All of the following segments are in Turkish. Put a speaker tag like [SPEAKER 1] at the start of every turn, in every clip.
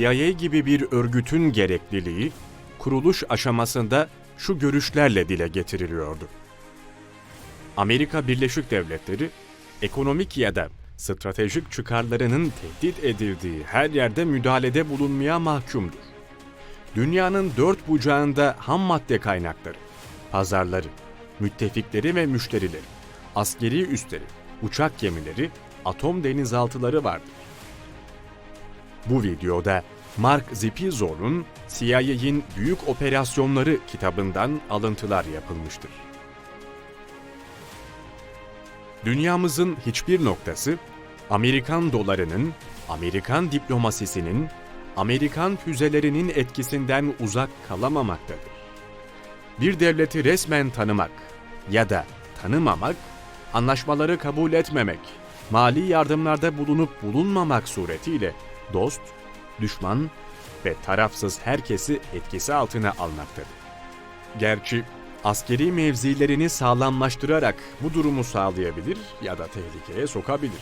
[SPEAKER 1] CIA gibi bir örgütün gerekliliği, kuruluş aşamasında şu görüşlerle dile getiriliyordu. Amerika Birleşik Devletleri, ekonomik ya da stratejik çıkarlarının tehdit edildiği her yerde müdahalede bulunmaya mahkumdur. Dünyanın dört bucağında ham madde kaynakları, pazarları, müttefikleri ve müşterileri, askeri üsleri, uçak gemileri, atom denizaltıları vardır. Bu videoda Mark Zipizor'un CIA'in Büyük Operasyonları kitabından alıntılar yapılmıştır. Dünyamızın hiçbir noktası Amerikan dolarının, Amerikan diplomasisinin, Amerikan füzelerinin etkisinden uzak kalamamaktadır. Bir devleti resmen tanımak ya da tanımamak, anlaşmaları kabul etmemek, mali yardımlarda bulunup bulunmamak suretiyle dost, düşman ve tarafsız herkesi etkisi altına almaktadır. Gerçi askeri mevzilerini sağlamlaştırarak bu durumu sağlayabilir ya da tehlikeye sokabilir.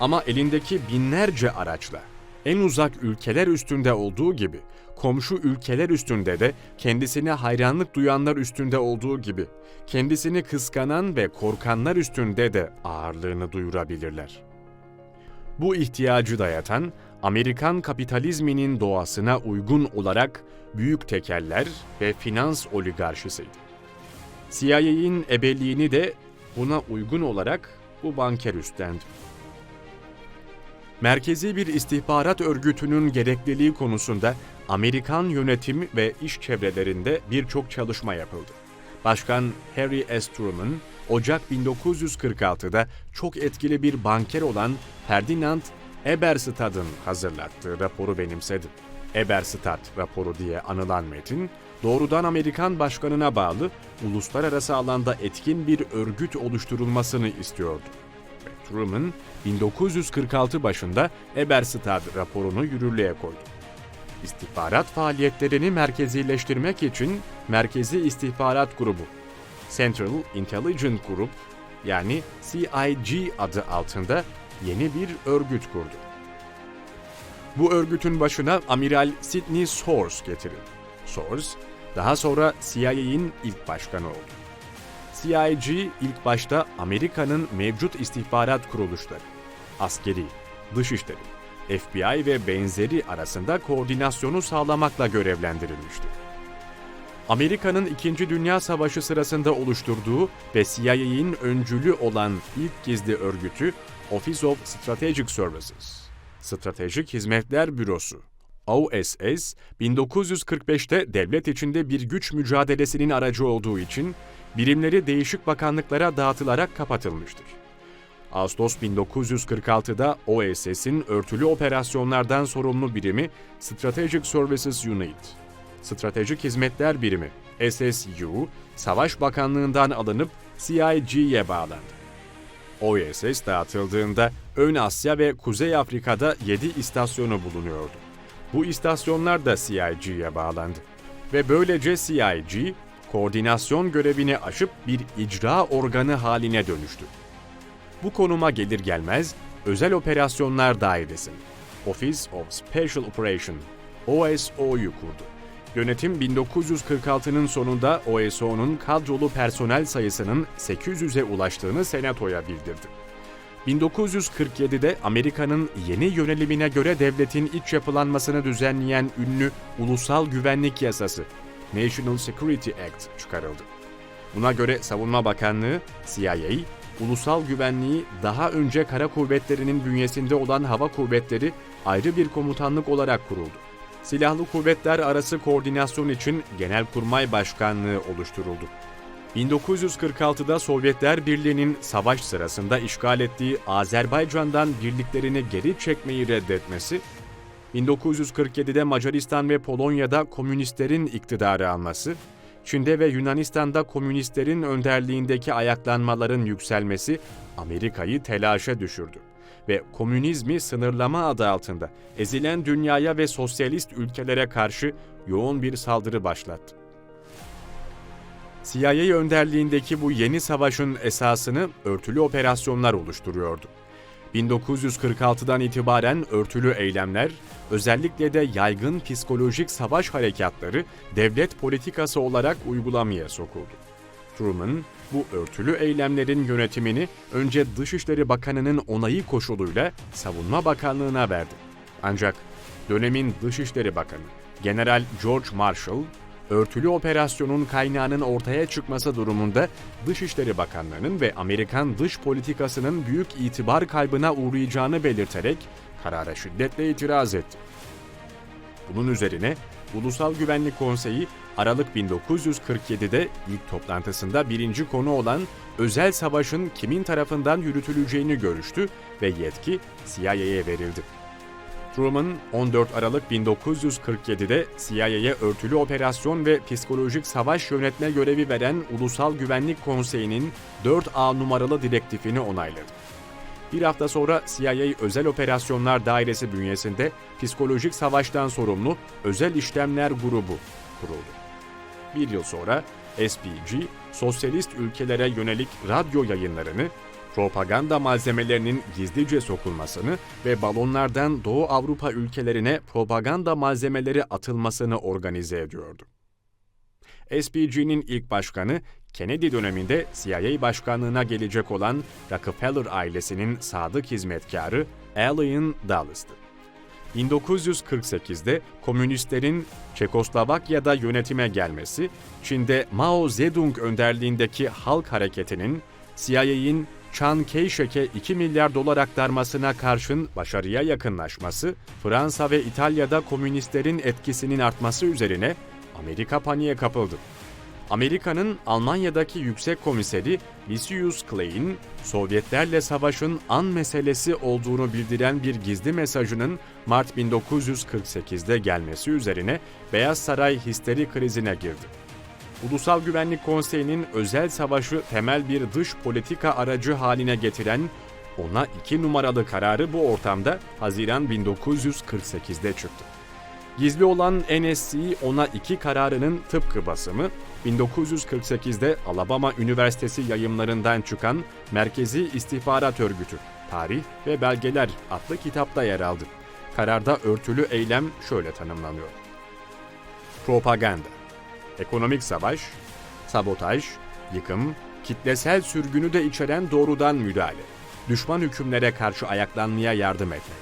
[SPEAKER 1] Ama elindeki binlerce araçla en uzak ülkeler üstünde olduğu gibi komşu ülkeler üstünde de kendisine hayranlık duyanlar üstünde olduğu gibi kendisini kıskanan ve korkanlar üstünde de ağırlığını duyurabilirler. Bu ihtiyacı dayatan Amerikan kapitalizminin doğasına uygun olarak büyük tekeller ve finans oligarşisiydi. CIA'in ebeliğini de buna uygun olarak bu banker üstlendi. Merkezi bir istihbarat örgütünün gerekliliği konusunda Amerikan yönetim ve iş çevrelerinde birçok çalışma yapıldı. Başkan Harry S. Truman, Ocak 1946'da çok etkili bir banker olan Ferdinand Eberstad'ın hazırlattığı raporu benimsedi. Eberstad raporu diye anılan metin, doğrudan Amerikan başkanına bağlı uluslararası alanda etkin bir örgüt oluşturulmasını istiyordu. Truman, 1946 başında Eberstad raporunu yürürlüğe koydu. İstihbarat faaliyetlerini merkezileştirmek için Merkezi İstihbarat Grubu, Central Intelligence Group yani CIG adı altında yeni bir örgüt kurdu. Bu örgütün başına Amiral Sidney Source getirildi. Source, daha sonra CIA'in ilk başkanı oldu. CIG ilk başta Amerika'nın mevcut istihbarat kuruluşları, askeri, dışişleri, FBI ve benzeri arasında koordinasyonu sağlamakla görevlendirilmişti. Amerika'nın İkinci Dünya Savaşı sırasında oluşturduğu ve CIA'in öncülü olan ilk gizli örgütü Office of Strategic Services, Stratejik Hizmetler Bürosu, OSS, 1945'te devlet içinde bir güç mücadelesinin aracı olduğu için birimleri değişik bakanlıklara dağıtılarak kapatılmıştır. Ağustos 1946'da OSS'in örtülü operasyonlardan sorumlu birimi Strategic Services Unit, Stratejik Hizmetler Birimi SSU, Savaş Bakanlığı'ndan alınıp CIG'ye bağlandı. OSS dağıtıldığında Ön Asya ve Kuzey Afrika'da 7 istasyonu bulunuyordu. Bu istasyonlar da CIG'ye bağlandı. Ve böylece CIG, koordinasyon görevini aşıp bir icra organı haline dönüştü. Bu konuma gelir gelmez Özel Operasyonlar Dairesi, Office of Special Operation, OSO'yu kurdu. Yönetim 1946'nın sonunda OSO'nun kadrolu personel sayısının 800'e ulaştığını Senato'ya bildirdi. 1947'de Amerika'nın yeni yönelimine göre devletin iç yapılanmasını düzenleyen ünlü Ulusal Güvenlik Yasası, National Security Act çıkarıldı. Buna göre Savunma Bakanlığı, CIA, ulusal güvenliği daha önce kara kuvvetlerinin bünyesinde olan hava kuvvetleri ayrı bir komutanlık olarak kuruldu. Silahlı kuvvetler arası koordinasyon için Genelkurmay Başkanlığı oluşturuldu. 1946'da Sovyetler Birliği'nin savaş sırasında işgal ettiği Azerbaycan'dan birliklerini geri çekmeyi reddetmesi, 1947'de Macaristan ve Polonya'da komünistlerin iktidarı alması, Çin'de ve Yunanistan'da komünistlerin önderliğindeki ayaklanmaların yükselmesi Amerika'yı telaşa düşürdü ve komünizmi sınırlama adı altında ezilen dünyaya ve sosyalist ülkelere karşı yoğun bir saldırı başlattı. CIA önderliğindeki bu yeni savaşın esasını örtülü operasyonlar oluşturuyordu. 1946'dan itibaren örtülü eylemler, özellikle de yaygın psikolojik savaş harekatları devlet politikası olarak uygulamaya sokuldu. Truman, bu örtülü eylemlerin yönetimini önce Dışişleri Bakanı'nın onayı koşuluyla Savunma Bakanlığı'na verdi. Ancak dönemin Dışişleri Bakanı General George Marshall, örtülü operasyonun kaynağının ortaya çıkması durumunda Dışişleri Bakanlığı'nın ve Amerikan dış politikasının büyük itibar kaybına uğrayacağını belirterek karara şiddetle itiraz etti. Bunun üzerine Ulusal Güvenlik Konseyi Aralık 1947'de ilk toplantısında birinci konu olan özel savaşın kimin tarafından yürütüleceğini görüştü ve yetki CIA'ye verildi. Truman 14 Aralık 1947'de CIA'ye örtülü operasyon ve psikolojik savaş yönetme görevi veren Ulusal Güvenlik Konseyi'nin 4A numaralı direktifini onayladı. Bir hafta sonra CIA Özel Operasyonlar Dairesi bünyesinde psikolojik savaştan sorumlu Özel İşlemler Grubu kuruldu. Bir yıl sonra SPG, sosyalist ülkelere yönelik radyo yayınlarını, propaganda malzemelerinin gizlice sokulmasını ve balonlardan Doğu Avrupa ülkelerine propaganda malzemeleri atılmasını organize ediyordu. SPG'nin ilk başkanı Kennedy döneminde CIA başkanlığına gelecek olan Rockefeller ailesinin sadık hizmetkarı Allen Dulles'tı. 1948'de komünistlerin Çekoslovakya'da yönetime gelmesi, Çin'de Mao Zedong önderliğindeki halk hareketinin CIA'in Chiang Kai-shek'e 2 milyar dolar aktarmasına karşın başarıya yakınlaşması, Fransa ve İtalya'da komünistlerin etkisinin artması üzerine Amerika paniğe kapıldı. Amerika'nın Almanya'daki yüksek komiseri Lucius Clay'in Sovyetlerle savaşın an meselesi olduğunu bildiren bir gizli mesajının Mart 1948'de gelmesi üzerine Beyaz Saray histeri krizine girdi. Ulusal Güvenlik Konseyi'nin özel savaşı temel bir dış politika aracı haline getiren ona iki numaralı kararı bu ortamda Haziran 1948'de çıktı. Gizli olan NSC ona iki kararının tıpkı basımı 1948'de Alabama Üniversitesi yayımlarından çıkan Merkezi İstihbarat Örgütü, Tarih ve Belgeler adlı kitapta yer aldı. Kararda örtülü eylem şöyle tanımlanıyor. Propaganda, ekonomik savaş, sabotaj, yıkım, kitlesel sürgünü de içeren doğrudan müdahale, düşman hükümlere karşı ayaklanmaya yardım etme,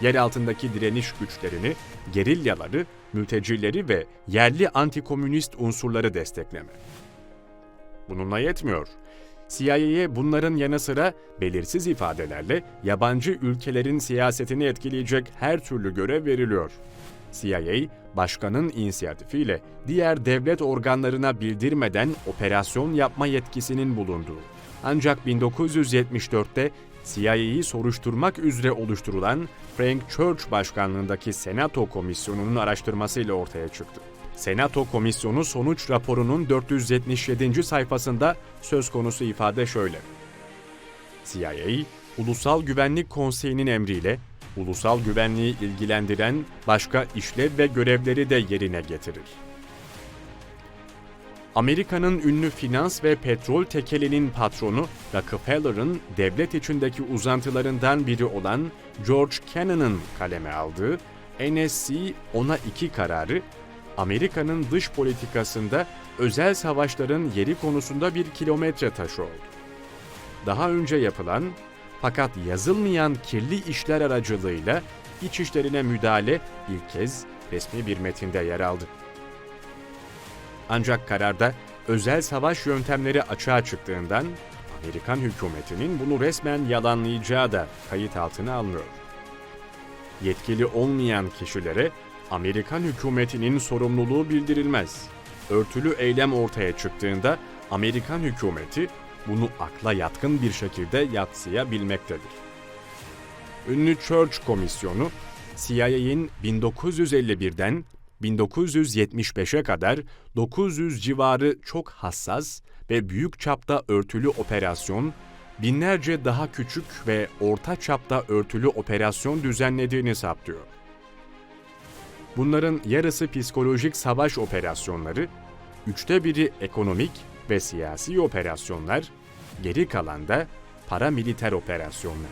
[SPEAKER 1] yer altındaki direniş güçlerini, gerilyaları, mültecileri ve yerli antikomünist unsurları destekleme. Bununla yetmiyor. CIA'ye bunların yanı sıra belirsiz ifadelerle yabancı ülkelerin siyasetini etkileyecek her türlü görev veriliyor. CIA, başkanın inisiyatifiyle diğer devlet organlarına bildirmeden operasyon yapma yetkisinin bulunduğu. Ancak 1974'te CIA'yı soruşturmak üzere oluşturulan Frank Church başkanlığındaki Senato Komisyonu'nun araştırmasıyla ortaya çıktı. Senato Komisyonu sonuç raporunun 477. sayfasında söz konusu ifade şöyle. CIA, Ulusal Güvenlik Konseyi'nin emriyle ulusal güvenliği ilgilendiren başka işlev ve görevleri de yerine getirir. Amerika'nın ünlü finans ve petrol tekelinin patronu Rockefeller'ın devlet içindeki uzantılarından biri olan George Kennan'ın kaleme aldığı NSC ona iki kararı Amerika'nın dış politikasında özel savaşların yeri konusunda bir kilometre taşı oldu. Daha önce yapılan fakat yazılmayan kirli işler aracılığıyla iç işlerine müdahale ilk kez resmi bir metinde yer aldı. Ancak kararda özel savaş yöntemleri açığa çıktığından Amerikan hükümetinin bunu resmen yalanlayacağı da kayıt altına alınıyor. Yetkili olmayan kişilere Amerikan hükümetinin sorumluluğu bildirilmez. Örtülü eylem ortaya çıktığında Amerikan hükümeti bunu akla yatkın bir şekilde yatsıyabilmektedir. Ünlü Church Komisyonu, CIA'in 1951'den 1975'e kadar 900 civarı çok hassas ve büyük çapta örtülü operasyon, binlerce daha küçük ve orta çapta örtülü operasyon düzenlediğini saptıyor. Bunların yarısı psikolojik savaş operasyonları, üçte biri ekonomik ve siyasi operasyonlar, geri kalan da paramiliter operasyonlar.